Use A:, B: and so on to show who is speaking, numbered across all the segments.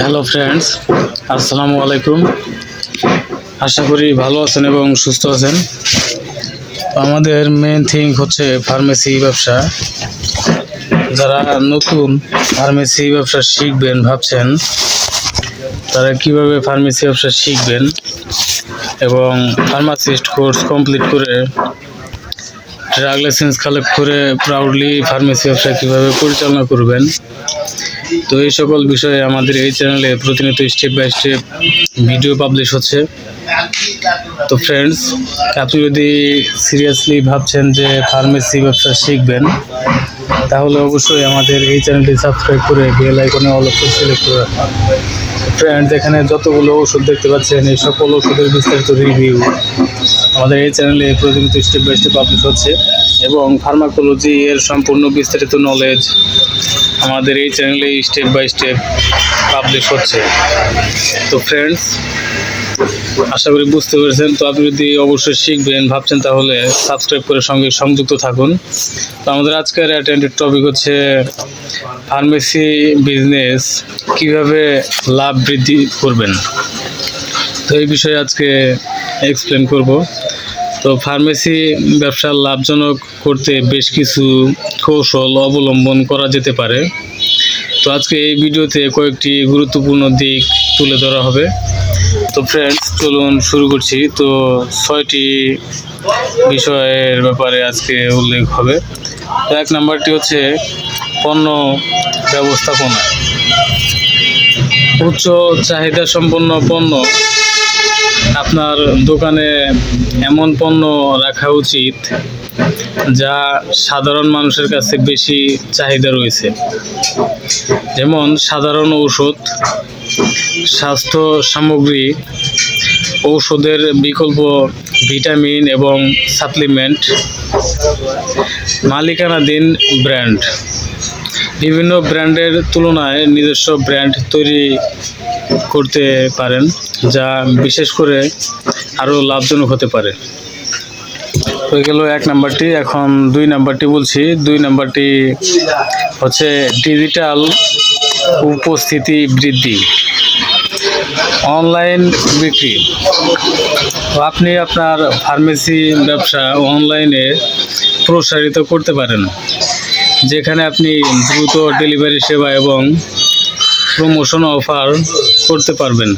A: Hello friends আসসালামু আলাইকুম আশা করি ভালো আছেন এবং সুস্থ আছেন। আমাদের মেন থিং হচ্ছে ফার্মেসি ব্যবসা। যারা নতুন ফার্মেসি ব্যবসা শিখবেন ভাবছেন, তারা কীভাবে ফার্মেসি ব্যবসা শিখবেন এবং ফার্মাসিস্ট কোর্স কমপ্লিট করে ড্রাগ লাইসেন্স কালেক্ট করে প্রাউডলি ফার্মেসি ব্যবসা কীভাবে পরিচালনা করবেন তো এই সকল বিষয়ে আমাদের এই চ্যানেলে প্রতিনিয়ত step by step video publish হচ্ছে। তো ফ্রেন্ডস আপনি যদি সিরিয়াসলি ভাবছেন যে ফার্মেসি ব্যবসা শিখবেন, তাহলে অবশ্যই আমাদের এই চ্যানেলটি সাবস্ক্রাইব করে বেল আইকনে অল অপশন সিলেক্ট করে রাখুন। ফ্রেন্ডস এখানে যতগুলো ওষুধ দেখতে পাচ্ছেন, এই সকল ওষুধের বিস্তারিত রিভিউ আমাদের এই চ্যানেলে প্রতিনিয়ত স্টেপ বাই স্টেপ পাবলিশ হচ্ছে এবং ফার্মাকোলজি এর সম্পূর্ণ বিস্তারিত নলেজ আমাদের এই চ্যানেলে স্টেপ বাই স্টেপ পাবলিশ হচ্ছে। তো ফ্রেন্ডস আশা করি বুঝতে পেরেছেন। তো আপনি যদি অবশ্যই শিখবেন, ভাবছেন তাহলে সাবস্ক্রাইব করে সঙ্গে সংযুক্ত থাকুন। তো আমাদের আজকের অ্যাটেন্ডেড টপিক হচ্ছে ফার্মেসি বিজনেস কীভাবে লাভ বৃদ্ধি করবেন। তো এই বিষয়ে আজকে এক্সপ্লেন করব। তো ফার্মেসি ব্যবসা লাভজনক করতে বেশ কিছু কৌশল অবলম্বন করা যেতে পারে। তো আজকে এই ভিডিওতে কয়েকটি গুরুত্বপূর্ণ দিক তুলে ধরা হবে। তো ফ্রেন্ডস চলুন শুরু করছি। তো ছয়টি বিষয়ের ব্যাপারে আজকে উল্লেখ হবে। এক নাম্বারটি হচ্ছে পণ্য ব্যবস্থাপনা। উচ্চ চাহিদা সম্পন্ন পণ্য আপনার দোকানে এমন পণ্য রাখা উচিত যা সাধারণ মানুষের কাছে বেশি চাহিদা রয়েছে। যেমন সাধারণ ঔষধ, স্বাস্থ্য সামগ্রী, ঔষধের বিকল্প ভিটামিন এবং সাপ্লিমেন্ট, মালিকানাধীন ব্র্যান্ড। বিভিন্ন ব্র্যান্ডের তুলনায় নিজস্ব ব্র্যান্ড তৈরি করতে পারেন, যা বিশেষ করে আরও লাভজনক হতে পারে। হয়ে গেল এক নাম্বারটি, এখন দুই নাম্বারটি বলছি। দুই নাম্বারটি হচ্ছে ডিজিটাল উপস্থিতি বৃদ্ধি। অনলাইন বিক্রি। আপনি আপনার ফার্মেসি ব্যবসা অনলাইনে প্রসারিত করতে পারেন। যেখানে আপনি দ্রুত ডেলিভারি সেবা এবং প্রমোশন অফার করতে পারবেন।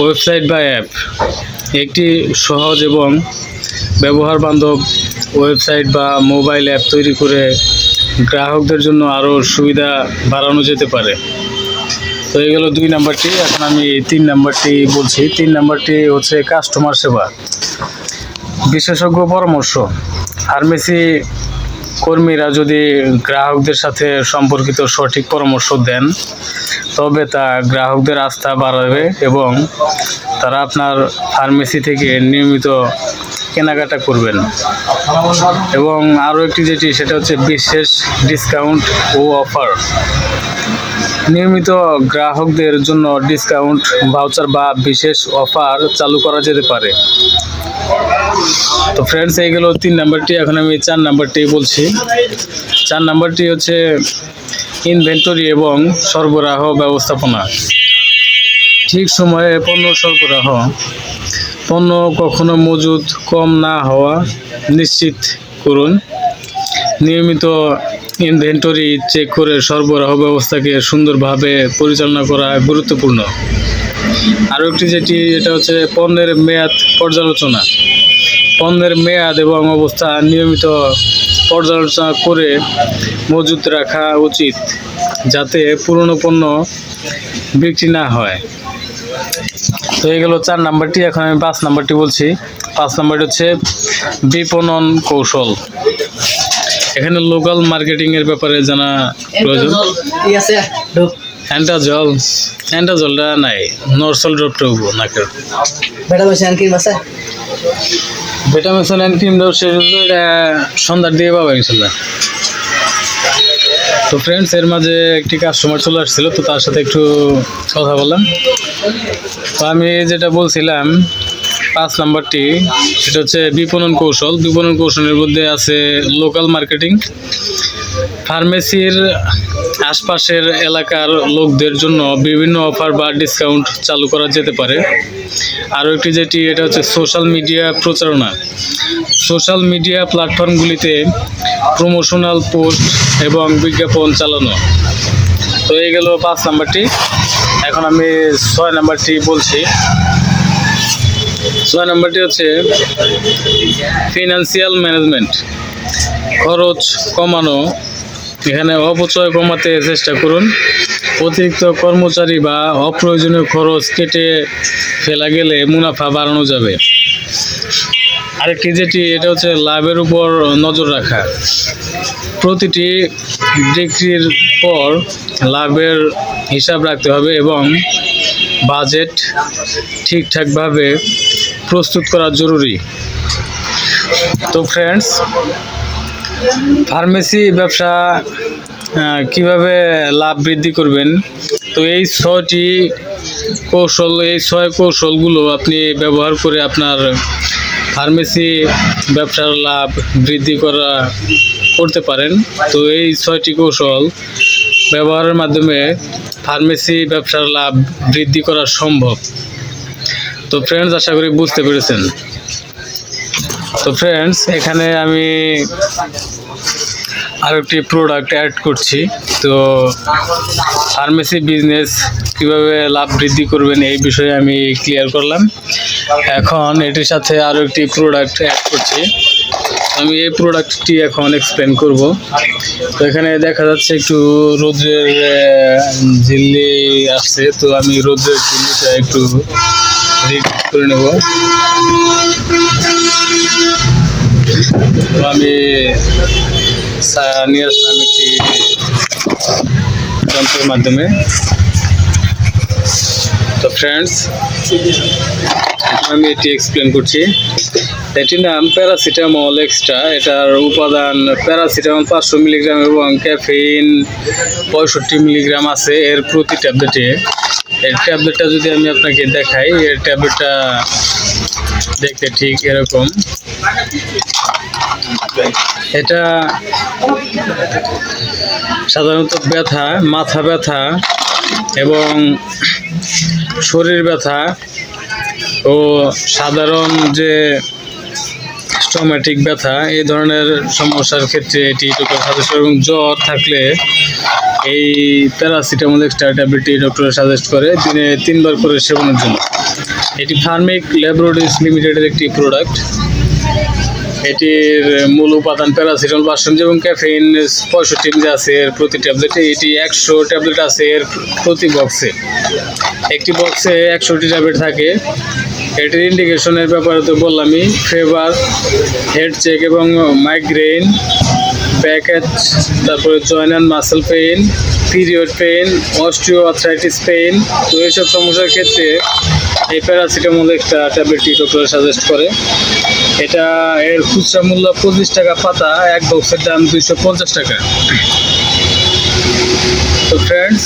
A: ওয়েবসাইট বা অ্যাপ একটি সহজ এবং ব্যবহার বান্ধব ওয়েবসাইট বা মোবাইল অ্যাপ তৈরি করে গ্রাহকদের জন্য আরও সুবিধা বাড়ানো যেতে পারে। তো এই গেল দুই নাম্বারটি। এখন আমি তিন নাম্বারটি বলছি। তিন নাম্বারটি হচ্ছে কাস্টমার সেবা। বিশেষজ্ঞ পরামর্শ। ফার্মেসি কর্মীরা যদি গ্রাহকদের সাথে সম্পর্কিত সঠিক পরামর্শ দেন, তবে তা গ্রাহকদের আস্থা বাড়াবে এবং তারা আপনার ফার্মেসি থেকে নিয়মিত কেনাকাটা করবেন। এবং আরও একটি যেটি, সেটা হচ্ছে বিশেষ ডিসকাউন্ট ও অফার নিয়মিত গ্রাহকদের জন্য ডিসকাউন্ট ভাউচার বা বিশেষ অফার চালু করা যেতে পারে। তো ফ্রেন্ডস এই গেল তিন নাম্বারটি। এখন আমি চার নাম্বারটি বলছি। চার নাম্বারটি হচ্ছে ইনভেন্টরি এবং সরবরাহ ব্যবস্থাপনা। ঠিক সময়ে পণ্য সরবরাহ পণ্য কখনো মজুদ কম না হওয়া নিশ্চিত করুন। নিয়মিত ইনভেন্টরি চেক করে সরবরাহ ব্যবস্থাকে সুন্দরভাবে পরিচালনা করা গুরুত্বপূর্ণ। আরও একটি যেটি, এটা হচ্ছে পণ্যের মেয়াদ পর্যালোচনা। পণ্যের মেয়াদ এবং অবস্থা নিয়মিত পর্যালোচনা করে মজুত রাখা উচিত, যাতে পুরনো পণ্য বিক্রি না হয়। তো এই গেল চার নাম্বারটি এখন আমি পাঁচ নাম্বারটি বলছি। পাঁচ নাম্বারটি হচ্ছে বিপণন কৌশল। এখানে লোকাল মার্কেটিং এর ব্যাপারে জানা প্রয়োজন।
B: ই আছে ঢোক।
A: হ্যান্ডা জল হ্যান্ডা জলটা নাই নরসল ড্রপটা উঠবো নাকের
B: বসে আনকি আছে?
A: ভিটামিন ক্রিম ডোজ এটা সন্ধ্যার দিয়ে পাবো ইনশাল্লাহ। তো ফ্রেন্ডস এর মাঝে একটি কাস্টমার চলে আসছিল, তো তার সাথে একটু কথা বললাম। তো আমি যেটা বলছিলাম, পাঁচ নাম্বারটি, সেটা হচ্ছে বিপণন কৌশল। বিপণন কৌশলের মধ্যে আছে লোকাল মার্কেটিং ফার্মেসির আশপাশের এলাকার লোকদের জন্য বিভিন্ন অফার বা ডিসকাউন্ট চালু করা যেতে পারে। আরও একটি যেটি, এটা হচ্ছে সোশ্যাল মিডিয়া প্রচারণা। সোশ্যাল মিডিয়া প্ল্যাটফর্মগুলিতে প্রমোশনাল পোস্ট এবং বিজ্ঞাপন চালানো। তো এই গেল পাঁচ নাম্বারটি। এখন আমি ছয় নাম্বারটি বলছি। ছয় নাম্বারটি হচ্ছে ফিনান্সিয়াল ম্যানেজমেন্ট খরচ কমানো এখানে অপচয় কমাতে চেষ্টা করুন। অতিরিক্ত কর্মচারী বা অপ্রয়োজনীয় খরচ কেটে ফেলা গেলে মুনাফা বাড়ানো যাবে। আরেকটি যেটি, এটা হচ্ছে লাভের উপর নজর রাখা। প্রতিটি বিক্রির পর লাভের হিসাব রাখতে হবে এবং বাজেট ঠিকঠাকভাবে প্রস্তুত করা জরুরি। তো ফ্রেন্ডস ফার্মেসি ব্যবসা কীভাবে লাভ বৃদ্ধি করবেন? তো এই ছয়টি কৌশল, এই ছয় কৌশলগুলো আপনি ব্যবহার করে আপনার ফার্মেসি ব্যবসার লাভ বৃদ্ধি করা, করতে পারেন। তো এই ছয়টি কৌশল ব্যবহারের মাধ্যমে ফার্মেসি ব্যবসার লাভ বৃদ্ধি করা সম্ভব। তো ফ্রেন্ডস আশা করি বুঝতে পেরেছেন। তো ফ্রেন্ডস এখানে আমি আর একটি প্রোডাক্ট অ্যাড করছি। তো ফার্মেসি বিজনেস কীভাবে লাভ বৃদ্ধি করবেন এই বিষয়ে আমি ক্লিয়ার করলাম। এখন এটির সাথে আরও একটি প্রোডাক্ট অ্যাড করছি। আমি এই প্রোডাক্টটি এখন এক্সপ্লেন করব। তো এখানে দেখা যাচ্ছে একটু রোদ্রের ঝিল্লি আসছে। তো আমি রোদ্রের ঝিল্লিটা একটু রিড করে নেব। আমি নিয়ে আসলাম একটি যন্ত্রের মাধ্যমে। তো ফ্রেন্ডস আমি এটি এক্সপ্লেন করছি। এটির নাম প্যারাসিটামল এক্সট্রা এটার উপাদান প্যারাসিটামল পাঁচশো মিলিগ্রাম এবং ক্যাফেইন পঁয়ষট্টি মিলিগ্রাম আছে এর প্রতি ট্যাবলেটে। এর ট্যাবলেটটা যদি আমি আপনাকে দেখাই, এর ট্যাবলেটটা দেখতে ঠিক এরকম। এটা সাধারণত ব্যথা, মাথা ব্যথা এবং শরীর ব্যথা ও সাধারণ যে স্টোম্যাটিক ব্যথা, এই ধরনের সমস্যার ক্ষেত্রে এটি ডক্টর সাজেস্ট এবং জ্বর থাকলে এই প্যারাসিটামল এক্সট্রা ট্যাবলেটটি ডক্টর সাজেস্ট করে, দিনে তিনবার করে সেবনের জন্য। এটি ফার্মিক ল্যাবরেটরিজ লিমিটেডের একটি প্রোডাক্ট। এটির মূল উপাদান প্যারাসিটামল পাঁচশো এবং ক্যাফেইন পঁয়ষট্টি এমজি আছে এর প্রতি ট্যাবলেটে। এটি একশো ট্যাবলেট আছে এর প্রতি বক্সে। একটি বক্সে একশোটি ট্যাবলেট থাকে। এটির ইন্ডিকেশনের ব্যাপারে তো বললামই, ফেভার, হেড চেক এবং মাইগ্রেন ব্যাক তারপরে joint and muscle pain, period pain osteoarthritis pain. তো এইসব সমস্যার ক্ষেত্রে এই প্যারাসিটামল একটা ট্যাবলেটটি ডক্টর সাজেস্ট করে। এটা এর খুচরা মূল্য পঁচিশ টাকা পাতা, এক বক্সের দাম দুইশো পঞ্চাশ টাকা। তো ফ্রেন্ডস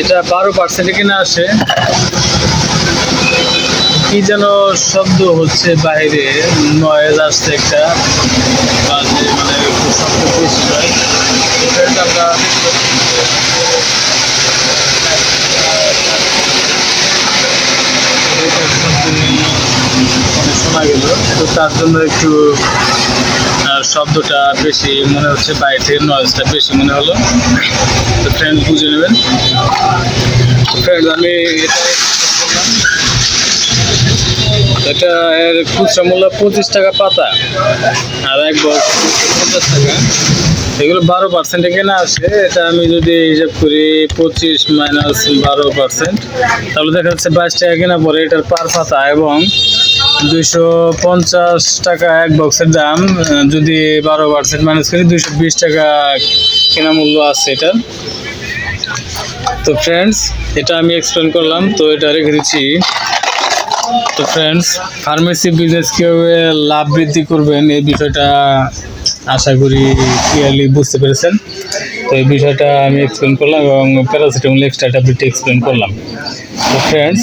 A: এটা বারো পার্সেন্টে কিনা আসে। কি যেন শব্দ হচ্ছে বাইরে নয়েজ আসছে একটা। মানে শব্দ আমরা শোনা গেল তো তার জন্য একটু শব্দটা বেশি মনে হচ্ছে, বাইরে থেকে নয়েজটা বেশি মনে হলো। তো ফ্রেন্ড বুঝে নেবেন। ফ্রেন্ড আমি এটা এর খুচরা মূল্য পঁচিশ টাকা পাতা আর এক পঞ্চাশ টাকা। এগুলো বারো পার্সেন্টে কেনা আছে। এটা আমি যদি হিসাব করি পঁচিশ মাইনাস বারো পার্সেন্ট তাহলে দেখা যাচ্ছে বাইশ টাকা কেনা পরে এটার পার পাতা এবং দুইশো পঞ্চাশ টাকা এক বক্সের দাম, যদি বারো পার্সেন্ট মাইনাস করি, দুইশো বিশ টাকা কেনা মূল্য আছে এটার তো ফ্রেন্ডস এটা আমি এক্সপ্লেন করলাম, তো এটা রেখে দিচ্ছি। তো ফ্রেন্ডস ফার্মেসি বিজনেস কীভাবে লাভ বৃদ্ধি করবেন, এই বিষয়টা আশা করি ক্লিয়ারলি বুঝতে পেরেছেন। তো এই বিষয়টা আমি এক্সপ্লেন করলাম এবং প্যারাসিটামল এক্সট্রা ট্যাবলেটটি এক্সপ্লেন করলাম। তো ফ্রেন্ডস